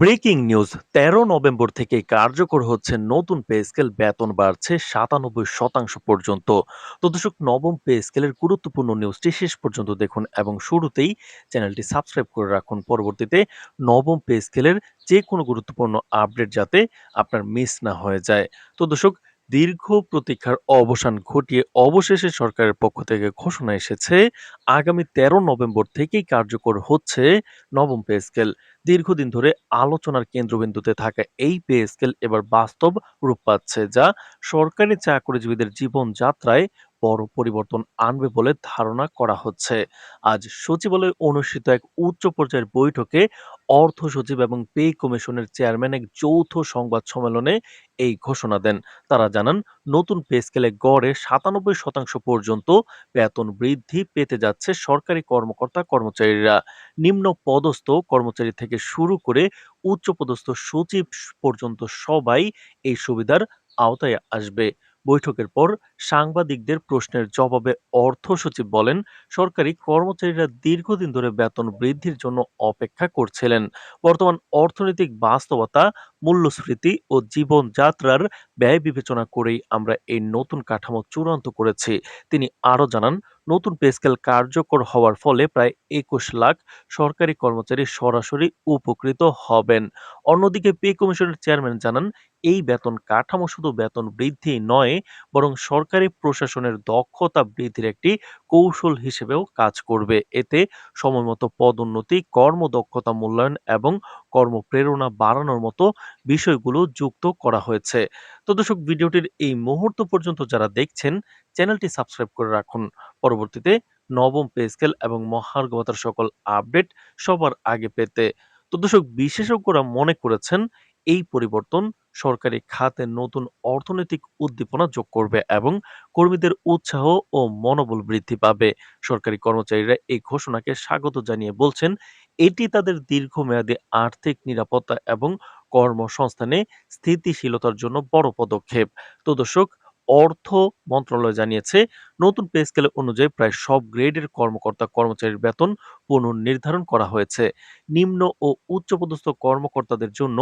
Breaking news, তেরো November থেকে কার্যকর হচ্ছে নতুন পে স্কেল, বেতন বাড়ছে সাতানব্বই শতাংশ পর্যন্ত। তো দর্শক, নবম পে স্কেলের গুরুত্বপূর্ণ নিউজটি শেষ পর্যন্ত দেখুন এবং শুরুতেই চ্যানেলটি সাবস্ক্রাইব করে রাখুন। পরবর্তীতে নবম পে স্কেলের যে কোনো গুরুত্বপূর্ণ আপডেট যাতে আপনার মিস না হয়ে যায়। তো দর্শক, দীর্ঘ প্রতীক্ষার অবসান ঘটিয়ে অবশেষে সরকারের পক্ষ থেকে ঘোষণা এসেছে, আগামী তেরো নভেম্বর থেকেই কার্যকর হচ্ছে নবম পে স্কেল। দীর্ঘদিন ধরে আলোচনার কেন্দ্রবিন্দুতে থাকা এই পে স্কেল এবার বাস্তব রূপ পাচ্ছে, যা সরকারি চাকরিজীবীদের জীবনযাত্রায় বড় পরিবর্তন আনবে বলে ধারণা করা হচ্ছে। আজ সচিবালয়ে অনুষ্ঠিত এক উচ্চ পর্যায়ের বৈঠকে অর্থ সচিব এবং পে কমিশনের চেয়ারম্যান এক যৌথ সংবাদ সম্মেলনে এই ঘোষণা দেন। তারা জানান, নতুন পে স্কেলে গড়ে সাতানব্বই শতাংশ পর্যন্ত বেতন বৃদ্ধি পেতে যাচ্ছে সরকারি কর্মকর্তা কর্মচারীরা। নিম্ন পদস্থ কর্মচারী থেকে শুরু করে উচ্চপদস্থ সচিব পর্যন্ত সবাই এই সুবিধার আওতায় আসবে। বৈঠকের পর সাংবাদিকদের প্রশ্নের জবাবে অর্থ সচিব বলেন, সরকারি কর্মচারীরা দীর্ঘদিন ধরে বেতন বৃদ্ধির জন্য অপেক্ষা করছিলেন। বর্তমান অর্থনৈতিক বাস্তবতা মূল্যস্ফীতি ও জীবনযাত্রার ব্যয় বিবেচনা করেই আমরা এই নতুন কাঠামো চূড়ান্ত করেছি। তিনি আরও জানান, নতুন পেস্কেল কার্যকর হওয়ার ফলে প্রায় একুশ লাখ সরকারি কর্মচারী সরাসরি উপকৃত হবেন। অন্যদিকে পে কমিশনের চেয়ারম্যান জানান, এই বেতন কাঠামো শুধু বেতন বৃদ্ধি নয়, বরং সরকারি প্রশাসনের দক্ষতা বৃদ্ধির একটি কৌশল হিসেবেও কাজ করবে। এতে সময়মতো পদোন্নতি, কর্মদক্ষতা মূল্যায়ন এবং কর্মপ্রেরণা বাড়ানোর মতো বিষয়গুলো যুক্ত করা হয়েছে। তো দর্শক, ভিডিওটির এই মুহূর্ত পর্যন্ত যারা দেখছেন, চ্যানেলটি সাবস্ক্রাইব করে রাখুন। পরবর্তীতে নবম পে স্কেল এবং মহার্ঘ ভাতার সকল আপডেট সবার আগে পেতে। তো দর্শক, বিশেষজ্ঞরা মনে করেছেন, এই পরিবর্তন সরকারি খাতে নতুন অর্থনৈতিক উদ্দীপনা যোগ করবে এবং কর্মীদের উৎসাহ ও মনোবল বৃদ্ধি পাবে। সরকারি কর্মচারীরা এই ঘোষণাকে স্বাগত জানিয়ে বলছেন এটি তাদের দীর্ঘমেয়াদী আর্থিক নিরাপত্তা এবং কর্মসংস্থানে স্থিতিশীলতার জন্য বড় পদক্ষেপ। তো দর্শক অর্থ মন্ত্রণালয় জানিয়েছে, নতুন পে স্কেল অনুযায়ী প্রায় সব গ্রেডের কর্মকর্তা কর্মচারীর বেতন পুনর্নির্ধারণ করা হয়েছে। নিম্ন ও উচ্চপদস্থ কর্মকর্তাদের জন্য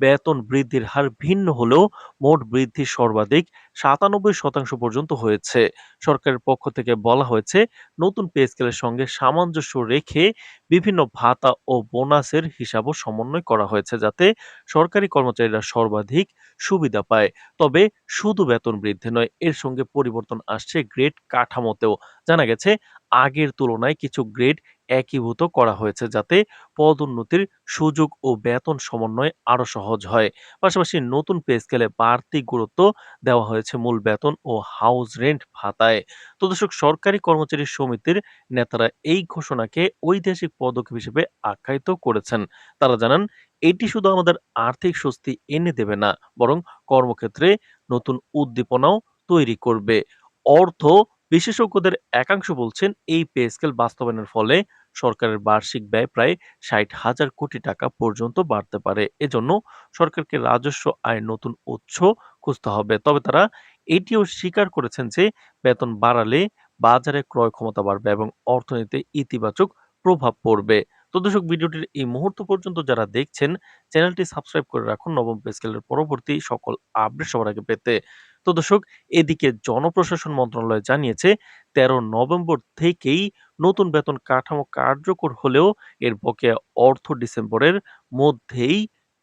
বেতন বৃদ্ধির হার ভিন্ন হলেও মোট বৃদ্ধি সর্বাধিক সাতানব্বই শতাংশ পর্যন্ত হয়েছে। সরকারের পক্ষ থেকে বলা হয়েছে, নতুন পে স্কেলের সঙ্গে সামঞ্জস্য রেখে বিভিন্ন ভাতা ও বোনাসের হিসাবও সমন্বয় করা হয়েছে যাতে সরকারি কর্মচারীরা সর্বাধিক সুবিধা পায়। তবে শুধু বেতন বৃদ্ধি নয় এর সঙ্গে পরিবর্তন আসছে গ্রেড কাঠামোতেও। জানা গেছে আগের তুলনায় কিছু গ্রেড একীভূত করা হয়েছে যাতে পদোন্নতির সুযোগ ও বেতন সমন্বয় আরও সহজ হয়। পাশাপাশি নতুন পে স্কেলে বাড়তি গুরুত্ব দেওয়া হয়েছে মূল বেতন ও হাউস রেন্ট ভাতায়। তো দর্শক, সরকারি কর্মচারী সমিতির নেতারা এই ঘোষণাকে ঐতিহাসিক পদক্ষেপ হিসেবে আখ্যায়িত করেছেন। তারা জানান, এটি শুধু আমাদের আর্থিক স্বস্তি এনে দেবে না, বরং কর্মক্ষেত্রে নতুন উদ্দীপনাও তৈরি করবে। অর্থ বিশেষজ্ঞদের একাংশ বলছেন এই পে স্কেল বাস্তবায়নের ফলে সরকারের বার্ষিক ব্যয় প্রায় ষাট হাজার কোটি টাকা পর্যন্ত বাড়তে পারে। এজন্য সরকারকে রাজস্ব আয়ের নতুন উৎস খুঁজতে হবে। তবে তারা এটিও স্বীকার করেছেন যে বেতন বাড়ালে বাজারে ক্রয় ক্ষমতা বাড়বে এবং অর্থনীতিতে ইতিবাচক প্রভাব পড়বে। তো দর্শক, ভিডিওটির এই মুহূর্ত পর্যন্ত যারা দেখছেন, চ্যানেলটি সাবস্ক্রাইব করে রাখুন। নবম পে স্কেলের পরবর্তী সকল আপডেট সবার আগে পেতে। তো দর্শক, এদিকে জনপ্রশাসন মন্ত্রণালয় জানিয়েছে, তেরো নভেম্বর থেকেই নতুন বেতন কাঠামো কার্যকর হলেও এর বকেয়া অর্থ ডিসেম্বরের মধ্যেই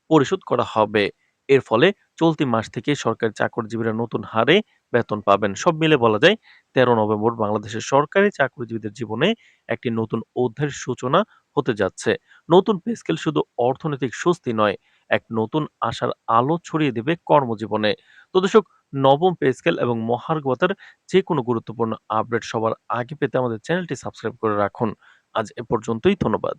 পরিশোধ করা হবে। এর ফলে চলতি মাস থেকে সরকারি চাকরিজীবীরা নতুন হারে বেতন পাবেন। সব মিলে বলা যায়, তেরো নভেম্বর বাংলাদেশের সরকারি চাকরিজীবীদের জীবনে একটি নতুন অধ্যায়ের সূচনা হতে যাচ্ছে। নতুন পেস্কেল শুধু অর্থনৈতিক স্বস্তি নয়, এক নতুন আশার আলো ছড়িয়ে দেবে কর্মজীবনে। তো দর্শক, নবম পে স্কেল এবং মহার্গতার যে কোনো গুরুত্বপূর্ণ আপডেট সবার আগে পেতে আমাদের চ্যানেলটি সাবস্ক্রাইব করে রাখুন। আজ এ পর্যন্তই, ধন্যবাদ।